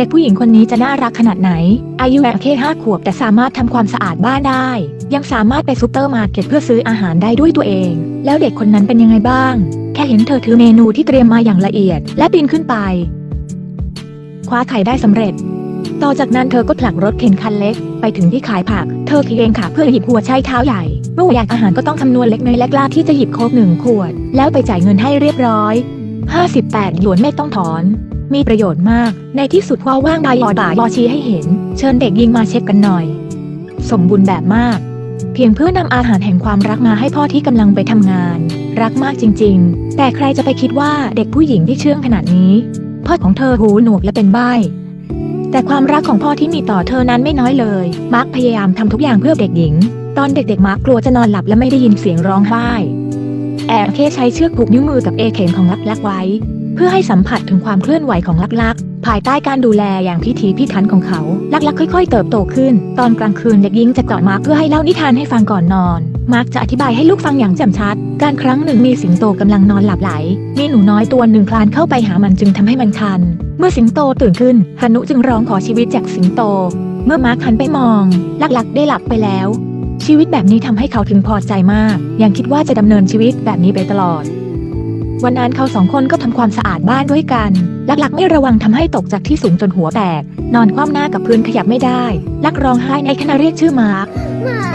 เด็กผู้หญิงคนนี้จะน่ารักขนาดไหน อายุแค่ห้าขวบแต่สามารถทำความสะอาดบ้านได้ ยังสามารถไปซูเปอร์มาร์เก็ตเพื่อซื้ออาหารได้ด้วยตัวเอง แล้วเด็กคนนั้นเป็นยังไงบ้าง แค่เห็นเธอถือเมนูที่เตรียมมาอย่างละเอียด และปีนขึ้นไป คว้าไข่ได้สำเร็จ ต่อจากนั้นเธอก็ผลักรถเข็นคันเล็ก ไปถึงที่ขายผัก เธอขี่เองค่ะเพื่อหยิบหัวไช้เท้าใหญ่ เมื่ออยากอาหารก็ต้องคำนวณเล็กน้อยและกล้าที่จะหยิบโคกหนึ่งขวด แล้วไปจ่ายเงินให้เรียบร้อย 58 หยวนไม่ต้องถอน มีประโยชน์มาก ในที่สุดว่าว่างดายอบ่ายอชี้ให้เห็น เชิญเด็กยิงมาเช็คกันหน่อย สมบูรณ์แบบมาก เพียงเพื่อนำอาหารแห่งความรักมาให้พ่อที่กำลังไปทำงาน รักมากจริง ๆ แต่ใครจะไปคิดว่าเด็กผู้หญิงที่เชื่องขนาดนี้ พ่อของเธอหูหนวกและเป็นใบ้แต่ความรักของพ่อที่มีต่อเธอนั้นไม่น้อยเลย มาร์คพยายามทำทุกอย่างเพื่อเด็กหญิง ตอนเด็กๆ มาร์คกลัวจะนอนหลับและไม่ได้ยินเสียงร้องไห้ แอบเคใช้เชือกผูกนิ้วมือกับเอเข็มของลักลักไว้ เพื่อให้สัมผัสถึงความเคลื่อนไหวของลักลัก ภายใต้การดูแลอย่างพิถีพิถันของเขา ลักลักค่อย ๆ เติบโตขึ้น ตอนกลางคืนเด็กหญิงจะกอดมาร์คเพื่อให้เล่านิทานให้ฟังก่อนนอน มาร์คจะอธิบายให้ลูกฟังอย่างแจ่มชัด การครั้งหนึ่งมีสิงโตกำลังนอนหลับไหล มีหนูน้อยตัวหนึ่งคลานเข้าไปหามันจึงทำให้มันคัน เมื่อสิงโตตื่นขึ้นฮานุจึงร้องขอชีวิตจากสิงโต เมื่อมาร์คหันไปมอง ลักลักได้หลับไปแล้ว ชีวิตแบบนี้ทำให้เขาถึงพอใจมาก ยังคิดว่าจะดำเนินชีวิตแบบนี้ไปตลอด วันนั้นเขาสองคนก็ทำความสะอาดบ้านด้วยกันลักลักไม่ระวังทำให้ตกจากที่สูงจนหัวแตก นอนคว่ำหน้ากับพื้นขยับไม่ได้ ลักร้องไห้ในขณะเรียกชื่อมาร์ค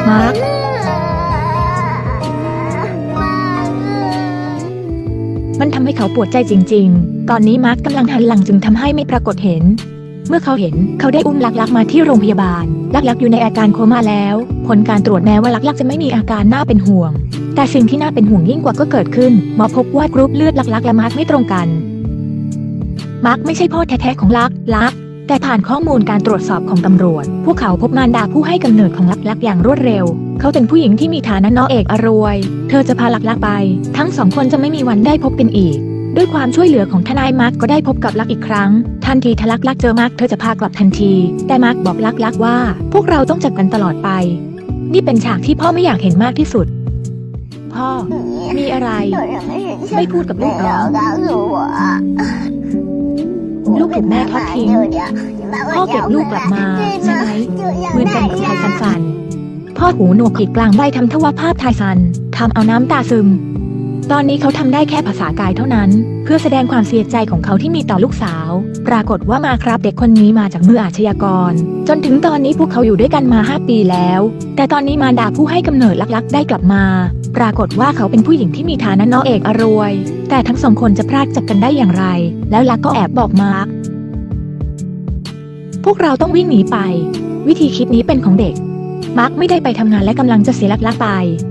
มาร์คมันทำให้เขาปวดใจจริง ๆ ตอนนี้มาร์คกำลังหันหลังจึงทำให้ไม่ปรากฏเห็น เมื่อเขาเห็นเขาได้อุ้มลักลักมาที่โรงพยาบาล ลักลักอยู่ในอาการโคม่าแล้ว ผลการตรวจแม้ว่าลักลักจะไม่มีอาการน่าเป็นห่วง แต่สิ่งที่น่าเป็นห่วงยิ่งกว่าก็เกิดขึ้นหมอพบว่ากรุ๊ปเลือดลักลักและมาร์คไม่ตรงกัน มาร์คไม่ใช่พ่อแท้ๆของลักลัก แต่ผ่านข้อมูลการตรวจสอบของตำรวจ พวกเขาพบมารดาผู้ให้กำเนิดของลักลักอย่างรวดเร็ว เขาเป็นผู้หญิงที่มีฐานะน้อเอกอรวย เธอจะพาลักลักไป ทั้งสองคนจะไม่มีวันได้พบกันอีก ด้วยความช่วยเหลือของทนายมาร์กก็ได้พบกับลักอีกครั้ง ทันทีทลักลักเจอมาร์กเธอจะพากลับทันที แต่มาร์กบอกลักลักว่า พวกเราต้องจับกันตลอดไป นี่เป็นฉากที่พ่อไม่อยากเห็นมากที่สุด พ่อ มีอะไร ไม่พูดกับลูกเหรอลูกถูกแม่ทอดทิ้งพ่อเก็บลูกกลับมาใช่ไหมเหมือนกันกับไทซันซันพ่อหูหนวกขีดกลางใบทำทวภาพไทซันทำเอาน้ำตาซึม ตอนนี้เขาทำได้แค่ภาษากายเท่านั้น เพื่อแสดงความเสียใจของเขาที่มีต่อลูกสาว ปรากฏว่ามาครับเด็กคนนี้มาจากมืออาชญากร จนถึงตอนนี้พวกเขาอยู่ด้วยกันมา 5 ปีแล้ว แต่ตอนนี้มารดาผู้ให้กำเนิดลักๆ ได้กลับมา ปรากฏว่าเขาเป็นผู้หญิงที่มีฐานะน้อเอกอรวย แต่ทั้งสองคนจะพรากจากกันได้อย่างไร แล้วลักก็แอบบอกมาร์คพวกเราต้องวิ่งหนีไป วิธีคิดนี้เป็นของเด็ก มาร์คไม่ได้ไปทำงานและกำลังจะเสียหลักลักไป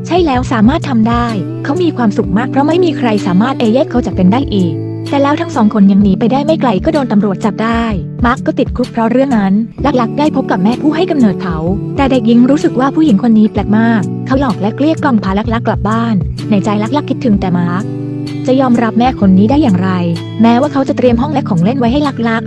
ใช่แล้วสามารถทำได้ เขามีความสุขมากเพราะไม่มีใครสามารถเอเยกเขาจากกันได้อีก แต่แล้วทั้งสองคนยังหนีไปได้ไม่ไกลก็โดนตำรวจจับได้ มาร์คก็ติดคุกเพราะเรื่องนั้น ลักลักได้พบกับแม่ผู้ให้กำเนิดเขา แต่เด็กหญิงรู้สึกว่าผู้หญิงคนนี้แปลกมาก เขาหลอกและเกลี้ยกล่อมพาลักลักกลับบ้าน ในใจลักลักคิดถึงแต่มาร์คจะยอมรับแม่คนนี้ได้อย่างไร แม้ว่าเขาจะเตรียมห้องและของเล่นไว้ให้ลักลัก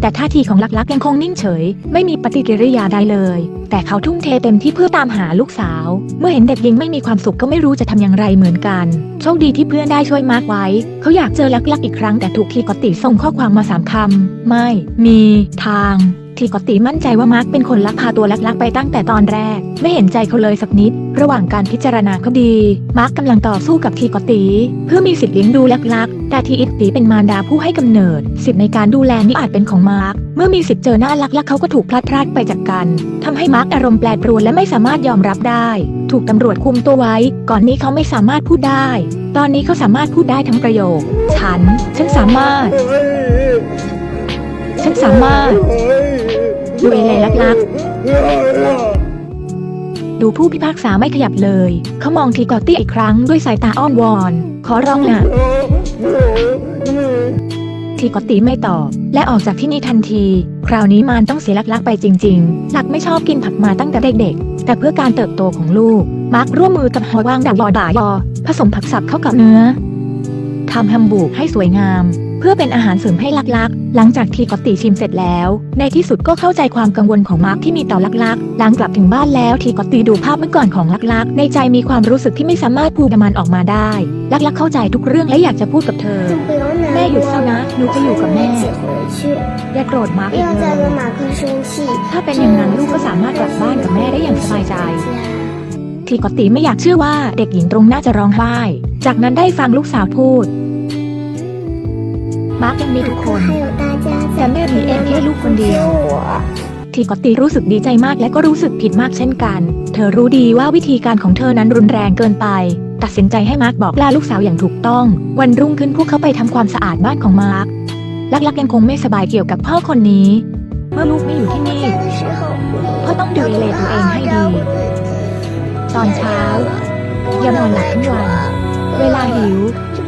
แต่ท่าทีของลักลักยังคงนิ่งเฉย ไม่มีปฏิกิริยาใดเลย แต่เขาทุ่มเทเต็มที่เพื่อตามหาลูกสาว เมื่อเห็นเด็กหญิงไม่มีความสุขก็ไม่รู้จะทำอย่างไรเหมือนกัน โชคดีที่เพื่อนได้ช่วยมาร์กไว้ เขาอยากเจอลักลักอีกครั้งแต่ถูกคีกอติส่งข้อความมาสามคำไม่ มี ทาง ทีกอตติมั่นใจว่ามาร์กเป็นคนลักพาตัวลักลักไปตั้งแต่ตอนแรก ไม่เห็นใจเขาเลยสักนิด ระหว่างการพิจารณาคดีมาร์กกำลังต่อสู้กับทีกอตติเพื่อมีสิทธิ์เลี้ยงดูลักลักแต่ทีอิตติเป็นมารดาผู้ให้กำเนิด สิทธิ์ในการดูแลนี้อาจเป็นของมาร์กเมื่อมีสิทธิ์เจอหน้าลักลักเขาก็ถูกพลัดพรากไปจากกันทำให้มาร์กอารมณ์แปรปรวนและไม่สามารถยอมรับได้ ถูกตำรวจคุมตัวไว้ ก่อนนี้เขาไม่สามารถพูดได้ ตอนนี้เขาสามารถพูดได้ทั้งประโยค ฉัน ฉันสามารถ ฉันสามารถ ดูเอเลยลักลักดูผู้พิพากษาไม่ขยับเลย เขามองทีกอตตี้อีกครั้งด้วยสายตาอ้อนวอน ขอร้องนะทีกอตตี้ไม่ตอบ และออกจากที่นี่ทันที คราวนี้มารต้องเสียลักลักไปจริง ๆ หลักไม่ชอบกินผักมาตั้งแต่เด็กๆ แต่เพื่อการเติบโตของลูก มาร์กร่วมมือกับหอยวางดักยอด่ายอผสมผักสับเข้ากับเนื้อ ทำแฮมบูร์กให้สวยงาม เพื่อเป็นอาหารเสริมให้ลักลัก หลังจากที่กอตติชิมเสร็จแล้ว ในที่สุดก็เข้าใจความกังวลของมาร์คที่มีต่อลักลัก หลังกลับถึงบ้านแล้วทีกอตติดูภาพเมื่อก่อนของลักลัก ในใจมีความรู้สึกที่ไม่สามารถพูดมันออกมาได้ ลักลักเข้าใจทุกเรื่องและอยากจะพูดกับเธอ แม่หยุดเศร้านะหนูจะอยู่กับแม่อย่าโกรธมาร์คอีกเลยถ้าเป็นอย่างนั้นลูกก็สามารถกลับบ้านกับแม่ได้อย่างสบายใจทีกอตติไม่อยากเชื่อว่าเด็กหญิงตรงหน้าจะร้องไห้ จากนั้นได้ฟังลูกสาวพูด มาร์กยังมีทุกคนแต่แม่มีเอ็มแค่ลูกคนเดียว ทีกอตตีรู้สึกดีใจมากและก็รู้สึกผิดมากเช่นกัน เธอรู้ดีว่าวิธีการของเธอนั้นรุนแรงเกินไป ตัดสินใจให้มาร์กบอกลาลูกสาวอย่างถูกต้อง วันรุ่งขึ้นพวกเขาไปทำความสะอาดบ้านของมาร์กลักลักยังคงไม่สบายเกี่ยวกับพ่อคนนี้ เมื่อลูกไม่อยู่ที่นี่พ่อต้องดูแลตัวเองให้ดี ตอนเช้า อย่านอนหลับทั้งวัน เวลาหิว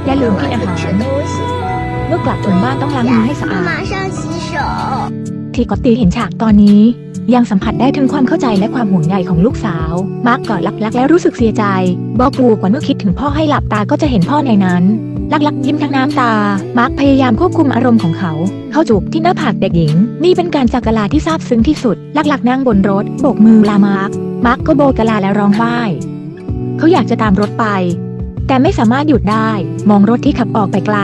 อย่าลืมกินอาหาร มื่อกลับถึงบ้านต้องล้างมือให้สะอาดทีกอตตีเห็นฉากตอนนี้ ยังสัมผัสได้ถึงความเข้าใจและความห่วงใยของลูกสาว มาร์กกอดลักลักและรู้สึกเสียใจบอกูกว่าเมื่อคิดถึงพ่อให้หลับตาก็จะเห็นพ่อในนั้นลักลักยิ้มทั้งน้ำตา มาร์กพยายามควบคุมอารมณ์ของเขา เข้าจูบที่หน้าผากเด็กหญิง นี่เป็นการจักกลาที่ซาบซึ้งที่สุด ลักลักนั่งบนรถ โบกมือลามาร์กมาร์กก็โบกลาและร้องไห้ เขาอยากจะตามรถไป แต่ไม่สามารถหยุดได้ มองรถที่ขับออกไปไกล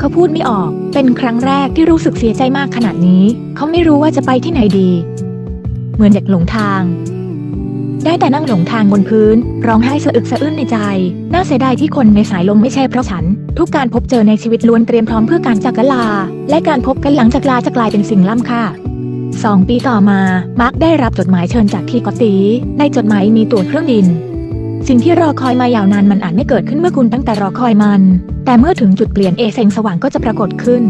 เขาพูดไม่ออก เป็นครั้งแรกที่รู้สึกเสียใจมากขนาดนี้ เขาไม่รู้ว่าจะไปที่ไหนดี เหมือนเด็กหลงทาง ได้แต่นั่งหลงทางบนพื้น ร้องไห้สะอึกสะอื้นในใจ น่าเสียดายที่คนในสายลมไม่ใช่เพราะฉัน ทุกการพบเจอในชีวิตล้วนเตรียมพร้อมเพื่อการจากลา และการพบกันหลังจากลาจะกลายเป็นสิ่งล้ำค่าสองปีต่อมา มาร์กได้รับจดหมายเชิญจากทีกอตี ในจดหมายมีตั๋วเครื่องบิน สิ่งที่รอคอยมายาวนานมันอาจไม่เกิดขึ้นเมื่อคุณตั้งแต่รอคอยมัน แต่เมื่อถึงจุดเปลี่ยนเอเซงสว่างก็จะปรากฏขึ้น